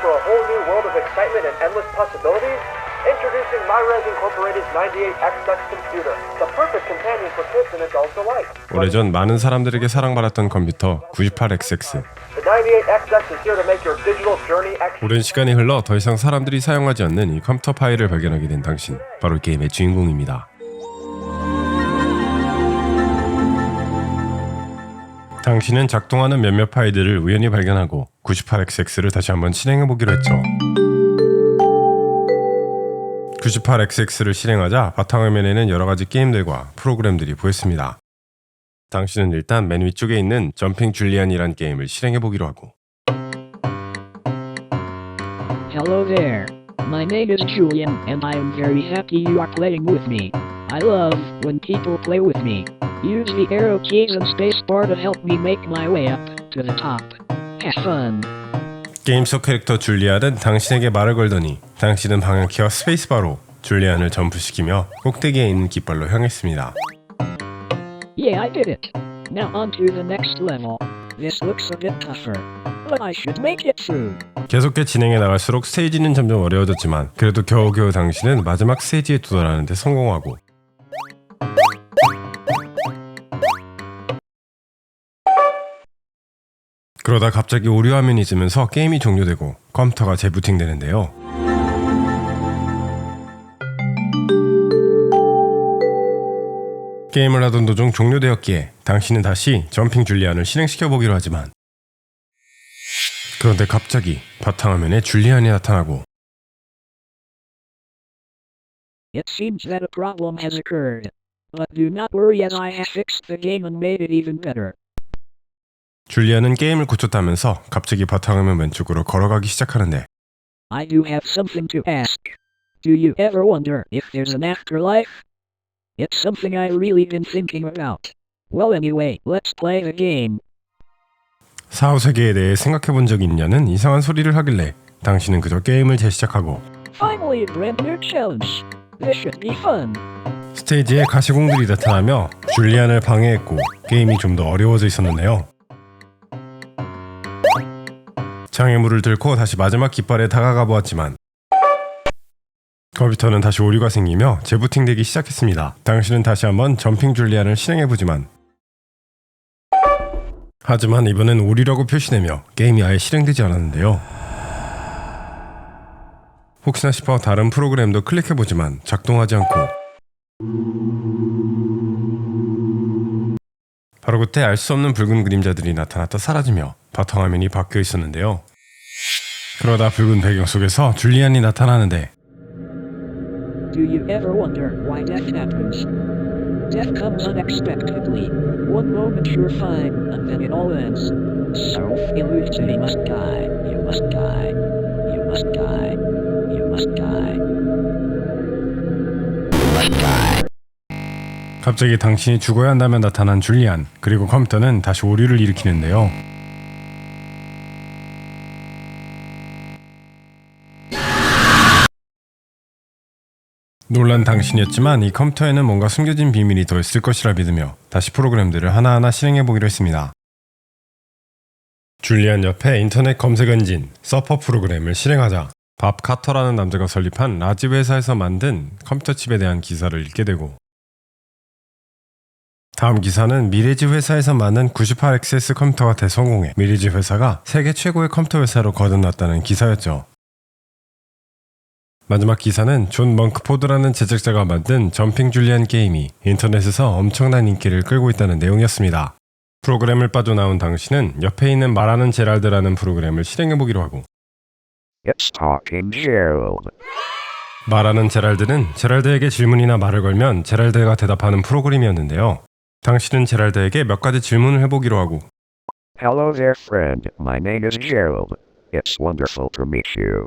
for a whole new world of excitement and endless possibilities? Introducing MyRes Incorporated's 98XX computer, the perfect companion for kids and adults alike. 오래전 많은 사람들에게 사랑받았던 컴퓨터 98XX. The 98XX is here to make your digital journey ex- 오랜 시간이 흘러 더 이상 사람들이 사용하지 않는 이 컴퓨터 파일을 발견하게 된 당신. 바로 이 게임의 주인공입니다. 당신은 작동하는 몇몇 파일들을 우연히 발견하고 98XX를 다시 한번 실행해 보기로 했죠. 98XX를 실행하자 바탕화면에는 여러 가지 게임들과 프로그램들이 보였습니다. 당신은 일단 맨 위쪽에 있는 점핑 줄리안이란 게임을 실행해 보기로 하고 Hello there. My name is Julian, and I am very happy you are playing with me. I love when people play with me. Use the arrow keys and spacebar to help me make my way up to the top. Have fun. 게임 속 캐릭터 줄리안은 당신에게 말을 걸더니 당신은 방향키와 스페이스바로 줄리안을 점프시키며 꼭대기에 있는 깃발로 향했습니다. Yeah, I did it. Now on to the next level. This looks a bit tougher, but I should make it through. 계속해 진행해 나갈수록 스테이지는 점점 어려워졌지만 그래도 겨우겨우 당신은 마지막 스테이지에 도달하는 데 성공하고 그러다 갑자기 오류 화면이 뜨면서 게임이 종료되고 컴퓨터가 재부팅되는데요. 게임을 하던 도중 종료되었기에 당신은 다시 점핑 줄리안을 실행시켜 보기로 하지만 그런데 갑자기 바탕화면에 줄리안이 나타나고 It seems that a problem has occurred. But do not worry as I have fixed the game and made it even better. 줄리안은 게임을 고쳤다면서 갑자기 바탕화면 왼쪽으로 걸어가기 시작하는데 I do have something to ask. Do you ever wonder if there's an afterlife? It's something I really been thinking about. Well anyway, let's play the game. 사후 세계에 대해 생각해 본 적이 있냐는 이상한 소리를 하길래 당신은 그저 게임을 재시작하고 Finally a brand new challenge. This should be fun. 스테이지에 가시공들이 나타나며 줄리안을 방해했고 게임이 좀 더 어려워져 있었는데요. 장애물을 들고 다시 마지막 깃발에 다가가 보았지만 컴퓨터는 다시 오류가 생기며 재부팅되기 시작했습니다. 당신은 다시 한번 점핑 줄리안을 실행해보지만 하지만 이번엔 오류라고 표시되며 게임이 아예 실행되지 않았는데요. 혹시나 싶어 다른 프로그램도 클릭해보지만 작동하지 않고 바로 그때 알 수 없는 붉은 그림자들이 나타났다 사라지며 바탕화면이 바뀌어 있었는데요. 그러다 붉은 배경 속에서 줄리안이 나타나는데 Do you ever wonder why death happens? Death comes unexpectedly. One moment you're fine, and then it all ends. So, illusion, you must die. You must die. You must die. You must die. 갑자기 당신이 죽어야 한다며 나타난 줄리안 그리고 컴퓨터는 다시 오류를 일으키는데요. 놀란 당신이었지만 이 컴퓨터에는 뭔가 숨겨진 비밀이 더 있을 것이라 믿으며 다시 프로그램들을 하나하나 실행해 보기로 했습니다. 줄리안 옆에 인터넷 검색 엔진 서퍼 프로그램을 실행하자 밥 카터라는 남자가 설립한 라지 회사에서 만든 컴퓨터 칩에 대한 기사를 읽게 되고 다음 기사는 미래지 회사에서 만든 98XS 컴퓨터가 대성공해 미래지 회사가 세계 최고의 컴퓨터 회사로 거듭났다는 기사였죠. 마지막 기사는 존 멍크포드라는 제작자가 만든 점핑 줄리안 게임이 인터넷에서 엄청난 인기를 끌고 있다는 내용이었습니다. 프로그램을 빠져나온 당신은 옆에 있는 말하는 제랄드라는 프로그램을 실행해보기로 하고. 말하는 제랄드는 제랄드에게 질문이나 말을 걸면 제랄드가 대답하는 프로그램이었는데요. 당신은 제랄드에게 몇 가지 질문을 해보기로 하고 Hello there, friend. My name is Gerald. It's wonderful to meet you.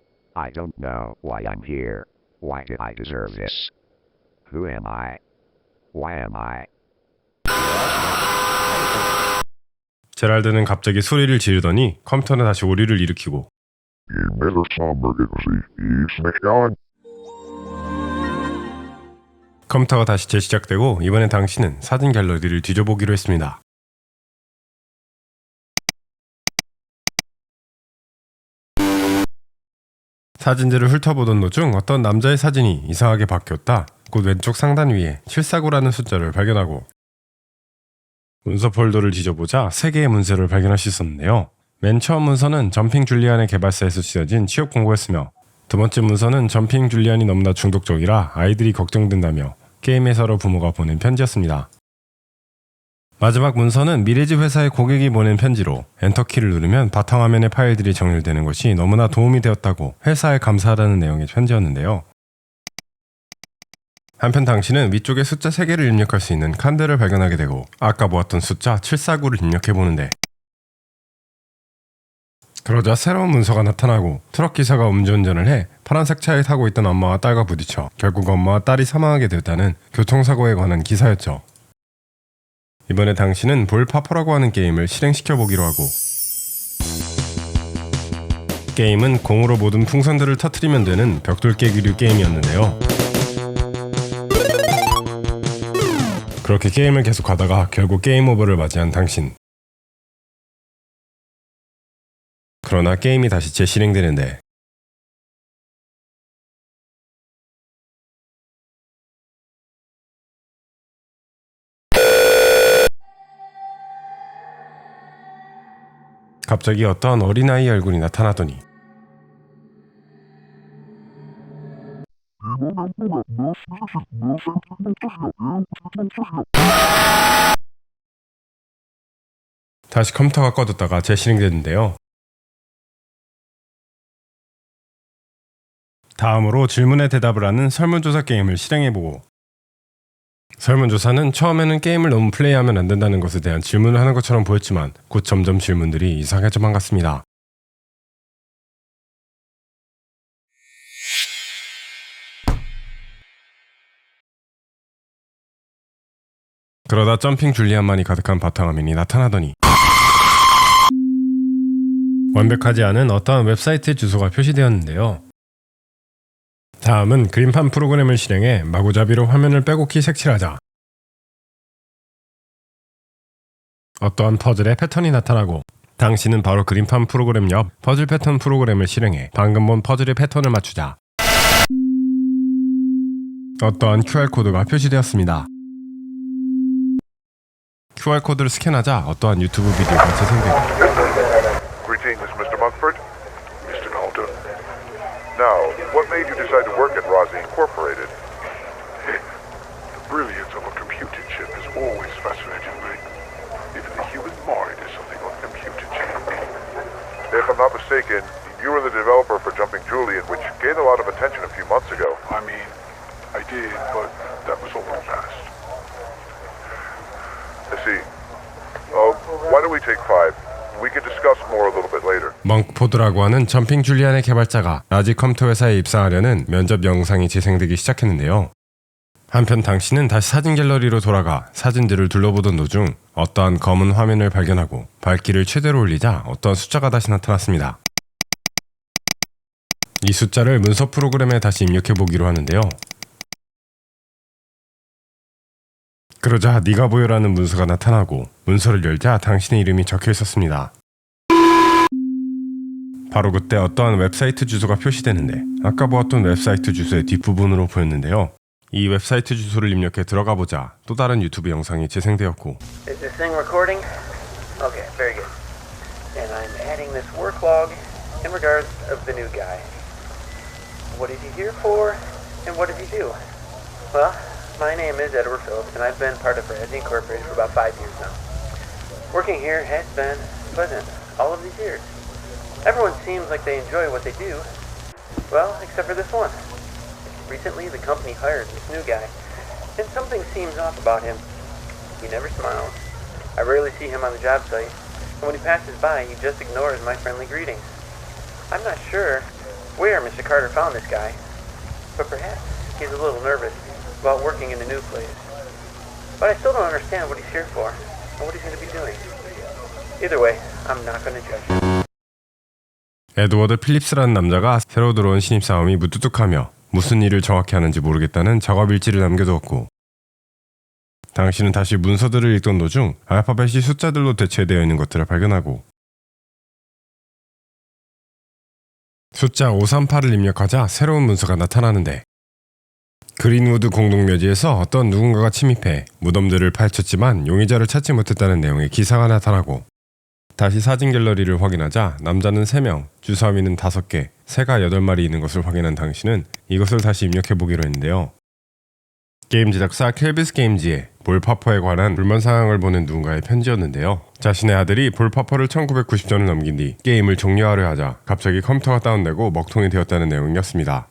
I don't know why I'm here. Why did I deserve this? Who am I? Why am I? 제랄드는 갑자기 소리를 지르더니 컴퓨터는 다시 오류를 일으키고. 컴퓨터가 다시 재시작되고 이번엔 당신은 사진 갤러리를 뒤져보기로 했습니다. 사진들을 훑어보던 도중 어떤 남자의 사진이 이상하게 바뀌었다. 곧 왼쪽 상단 위에 749라는 숫자를 발견하고 문서 폴더를 뒤져보자 세 개의 문서를 발견할 수 있었는데요. 맨 처음 문서는 점핑 줄리안의 개발사에서 쓰여진 취업 공고였으며 두 번째 문서는 점핑 줄리안이 너무나 중독적이라 아이들이 걱정된다며 게임회사로 부모가 보낸 편지였습니다. 마지막 문서는 미래집 회사의 고객이 보낸 편지로 엔터키를 누르면 바탕화면의 파일들이 정렬되는 것이 너무나 도움이 되었다고 회사에 감사하다는 내용의 편지였는데요. 한편 당신은 위쪽에 숫자 3개를 입력할 수 있는 칸드를 발견하게 되고 아까 보았던 숫자 749를 입력해 보는데 그러자 새로운 문서가 나타나고 트럭 기사가 음주운전을 해 파란색 차에 타고 있던 엄마와 딸과 부딪혀 결국 엄마와 딸이 사망하게 되었다는 교통사고에 관한 기사였죠. 이번에 당신은 볼파퍼라고 하는 게임을 실행시켜 보기로 하고 게임은 공으로 모든 풍선들을 터트리면 되는 벽돌 깨기류 게임이었는데요. 그렇게 게임을 계속하다가 결국 게임 오버를 맞이한 당신. 그러나 게임이 다시 재실행되는데 갑자기 어떠한 어린아이 얼굴이 나타나더니 다시 컴퓨터가 꺼졌다가 재실행되는데요. 다음으로 질문에 대답을 하는 설문조사 게임을 실행해보고 설문조사는 처음에는 게임을 너무 플레이하면 안 된다는 것에 대한 질문을 하는 것처럼 보였지만 곧 점점 질문들이 이상해져만 갔습니다. 그러다 점핑 줄리안만이 가득한 바탕화면이 나타나더니 완벽하지 않은 어떠한 웹사이트 주소가 표시되었는데요. 다음은 그림판 프로그램을 실행해 마구잡이로 화면을 빼곡히 색칠하자. 어떠한 퍼즐의 패턴이 나타나고 당신은 바로 그림판 프로그램 옆 퍼즐 패턴 프로그램을 실행해 방금 본 퍼즐의 패턴을 맞추자. 어떠한 QR코드가 표시되었습니다. QR코드를 스캔하자 어떠한 유튜브 비디오가 재생되고 what made you decide to work at Rossi Incorporated? The brilliance of a computer chip has always fascinated me. Even the human mind is something of a computer chip. If I'm not mistaken, you were the developer for Jumping Julian, which gained a lot of attention a few months ago. I mean, I did, but that was all in past. I see. Uh, why don't we take five? We can discuss more a little. 멍크포드라고 하는 점핑 줄리안의 개발자가 라지 컴퓨터 회사에 입사하려는 면접 영상이 재생되기 시작했는데요. 한편 당신은 다시 사진 갤러리로 돌아가 사진들을 둘러보던 도중 어떠한 검은 화면을 발견하고 밝기를 최대로 올리자 어떠한 숫자가 다시 나타났습니다. 이 숫자를 문서 프로그램에 다시 입력해 보기로 하는데요. 그러자 네가 보여라는 문서가 나타나고 문서를 열자 당신의 이름이 적혀 있었습니다. 바로 그때 어떠한 웹사이트 주소가 표시되는데 아까 보았던 웹사이트 주소의 뒷부분으로 보였는데요. 이 웹사이트 주소를 입력해 들어가 보자 또 다른 유튜브 영상이 재생되었고? Okay? Well, my name is Edward Phillips, and I've been part of Bradley Incorporated for about five years now. Working here has been pleasant all of these years. Everyone seems like they enjoy what they do. Well, except for this one. Recently, the company hired this new guy, and something seems off about him. He never smiles. I rarely see him on the job site, and when he passes by, he just ignores my friendly greetings. I'm not sure where Mr. Carter found this guy, but perhaps he's a little nervous about working in the new place. But I still don't understand what he's here for and what he's going to be doing. Either way, I'm not going to judge him. 에드워드 필립스라는 남자가 새로 들어온 신입 사원이 무뚝뚝하며 무슨 일을 정확히 하는지 모르겠다는 작업 일지를 남겨두었고 당신은 다시 문서들을 읽던 도중 알파벳이 숫자들로 대체되어 있는 것들을 발견하고 숫자 538을 입력하자 새로운 문서가 나타나는데 그린우드 공동묘지에서 어떤 누군가가 침입해 무덤들을 파헤쳤지만 용의자를 찾지 못했다는 내용의 기사가 나타나고 다시 사진 갤러리를 확인하자 남자는 3명, 주사위는 5개, 새가 8마리 있는 것을 확인한 당신은 이것을 다시 입력해보기로 했는데요. 게임 제작사 켈비스 게임즈에 볼파퍼에 관한 불만 사항을 보낸 누군가의 편지였는데요. 자신의 아들이 볼파퍼를 1990전을 넘긴 뒤 게임을 종료하려 하자 갑자기 컴퓨터가 다운되고 먹통이 되었다는 내용이었습니다.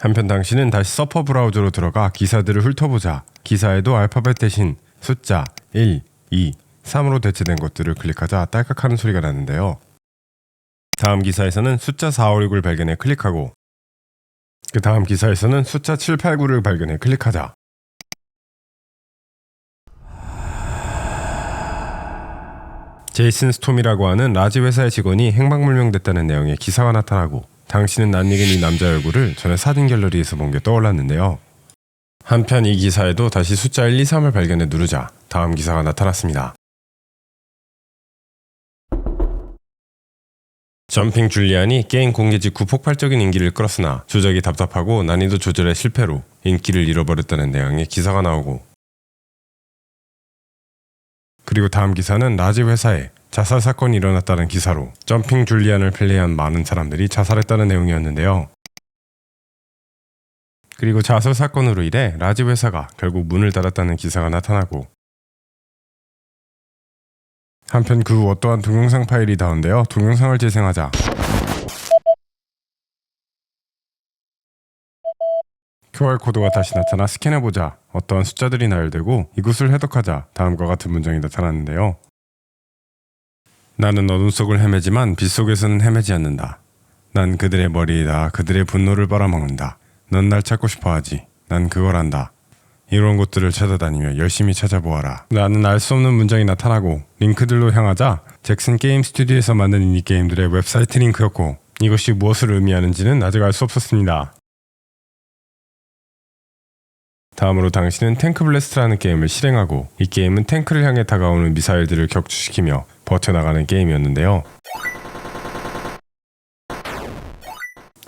한편 당신은 다시 서퍼 브라우저로 들어가 기사들을 훑어보자 기사에도 알파벳 대신 숫자 1, 2, 3으로 대체된 것들을 클릭하자 딸깍하는 소리가 나는데요. 다음 기사에서는 숫자 4, 5, 6을 발견해 클릭하고 그 다음 기사에서는 숫자 7, 8, 9를 발견해 클릭하자 제이슨 스톰이라고 하는 라지 회사의 직원이 행방불명됐다는 내용의 기사가 나타나고 당신은 낯익은 이 남자 얼굴을 전에 사진 갤러리에서 본 게 떠올랐는데요. 한편 이 기사에도 다시 숫자 1, 2, 3을 발견해 누르자 다음 기사가 나타났습니다. 점핑 줄리안이 게임 공개 직후 폭발적인 인기를 끌었으나 조작이 답답하고 난이도 조절에 실패로 인기를 잃어버렸다는 내용의 기사가 나오고 그리고 다음 기사는 라지 회사에 자살 사건이 일어났다는 기사로 점핑 줄리안을 플레이한 많은 사람들이 자살했다는 내용이었는데요. 그리고 자살 사건으로 인해 라지 회사가 결국 문을 닫았다는 기사가 나타나고 한편 그후 어떠한 동영상 파일이 다운되어 동영상을 재생하자 QR코드가 다시 나타나 스캔해보자 어떠한 숫자들이 나열되고 이것을 해독하자 다음과 같은 문장이 나타났는데요. 나는 어둠 속을 헤매지만 빛 속에서는 헤매지 않는다. 난 그들의 머리에다 그들의 분노를 빨아먹는다. 넌 날 찾고 싶어 하지. 난 그걸 안다. 이런 곳들을 찾아다니며 열심히 찾아보아라. 나는 알 수 없는 문장이 나타나고 링크들로 향하자 잭슨 게임 스튜디오에서 만든 인디 게임들의 웹사이트 링크였고 이것이 무엇을 의미하는지는 아직 알 수 없었습니다. 다음으로 당신은 탱크 블래스트라는 게임을 실행하고 이 게임은 탱크를 향해 다가오는 미사일들을 격추시키며 버텨나가는 게임이었는데요.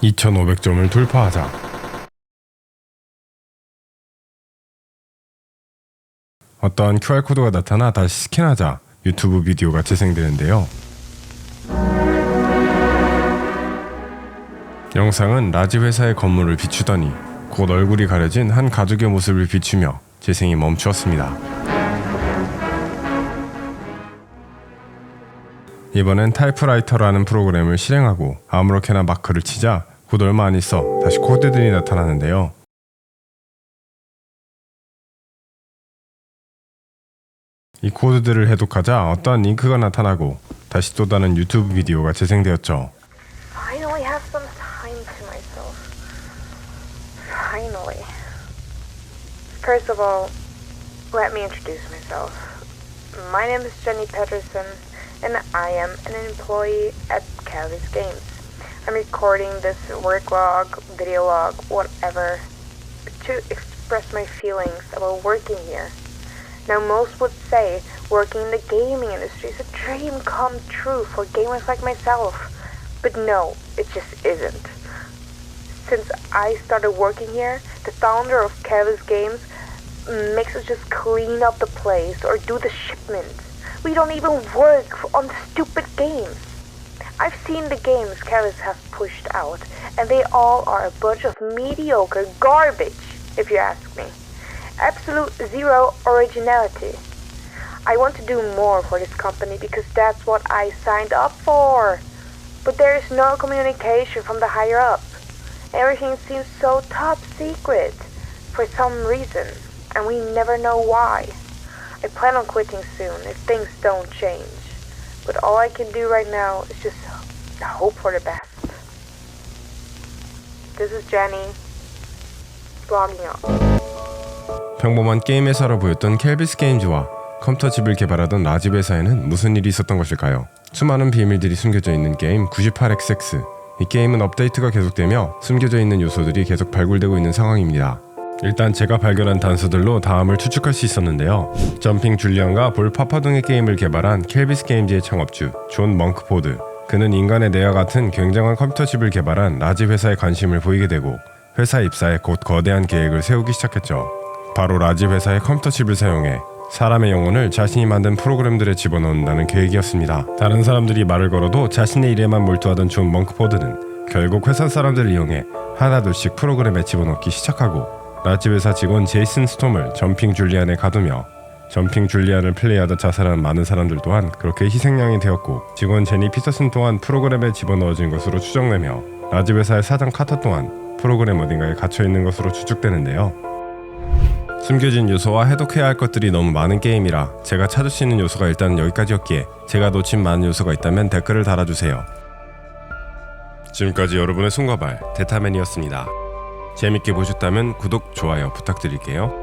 2500점을 돌파하자 어떠한 QR코드가 나타나 다시 스캔하자 유튜브 비디오가 재생되는데요. 영상은 라지 회사의 건물을 비추더니 곧 얼굴이 가려진 한 가족의 모습을 비추며 재생이 멈추었습니다. 이번엔 타이프라이터라는 프로그램을 실행하고 아무렇게나 마크를 치자 곧 얼마 안 있어 다시 코드들이 나타나는데요. 이 코드들을 해독하자 어떠한 링크가 나타나고 다시 또 다른 유튜브 비디오가 재생되었죠. finally have some time to myself. Finally. First of all, let me introduce myself. My name is Jenny Peterson, and I am an employee at Calvis Games. I'm recording this work log, video log, whatever, to express my feelings about working here. Now, most would say working in the gaming industry is a dream come true for gamers like myself. But no, it just isn't. Since I started working here, the founder of Kevin's Games makes us just clean up the place or do the shipments. We don't even work on stupid games. I've seen the games Kevin's has pushed out, and they all are a bunch of mediocre garbage, if you ask me. Absolute zero originality. I want to do more for this company because that's what I signed up for. But there is no communication from the higher up. Everything seems so top secret for some reason, and we never know why. I plan on quitting soon if things don't change. But all I can do right now is just hope for the best. This is Jenny. Logging off. 평범한 게임 회사로 보였던 켈비스 게임즈와 컴퓨터 칩을 개발하던 라집 회사에는 무슨 일이 있었던 것일까요? 수많은 비밀들이 숨겨져 있는 게임 98XX. 이 게임은 업데이트가 계속되며 숨겨져 있는 요소들이 계속 발굴되고 있는 상황입니다. 일단 제가 발견한 단서들로 다음을 추측할 수 있었는데요. 점핑 줄리안과 볼 파파 등의 게임을 개발한 켈비스 게임즈의 창업주 존 멍크포드. 그는 인간의 뇌와 같은 굉장한 컴퓨터 칩을 개발한 라집 회사에 관심을 보이게 되고 회사 입사에 곧 거대한 계획을 세우기 시작했죠. 바로 라집 회사의 컴퓨터 칩을 사용해 사람의 영혼을 자신이 만든 프로그램들에 집어넣는다는 계획이었습니다. 다른 사람들이 말을 걸어도 자신의 일에만 몰두하던 존 멍크포드는 결국 회사 사람들을 이용해 하나둘씩 프로그램에 집어넣기 시작하고 라집 회사 직원 제이슨 스톰을 점핑 줄리안에 가두며 점핑 줄리안을 플레이하다 자살한 많은 사람들 또한 그렇게 희생양이 되었고 직원 제니 피터슨 또한 프로그램에 집어넣어진 것으로 추정되며 라집 회사의 사장 카터 또한 프로그램 어딘가에 갇혀 있는 것으로 추측되는데요. 숨겨진 요소와 해독해야 할 것들이 너무 많은 게임이라 제가 찾을 수 있는 요소가 일단 여기까지였기에 제가 놓친 많은 요소가 있다면 댓글을 달아주세요. 지금까지 여러분의 손과 발 대타맨이었습니다. 재밌게 보셨다면 구독, 좋아요 부탁드릴게요.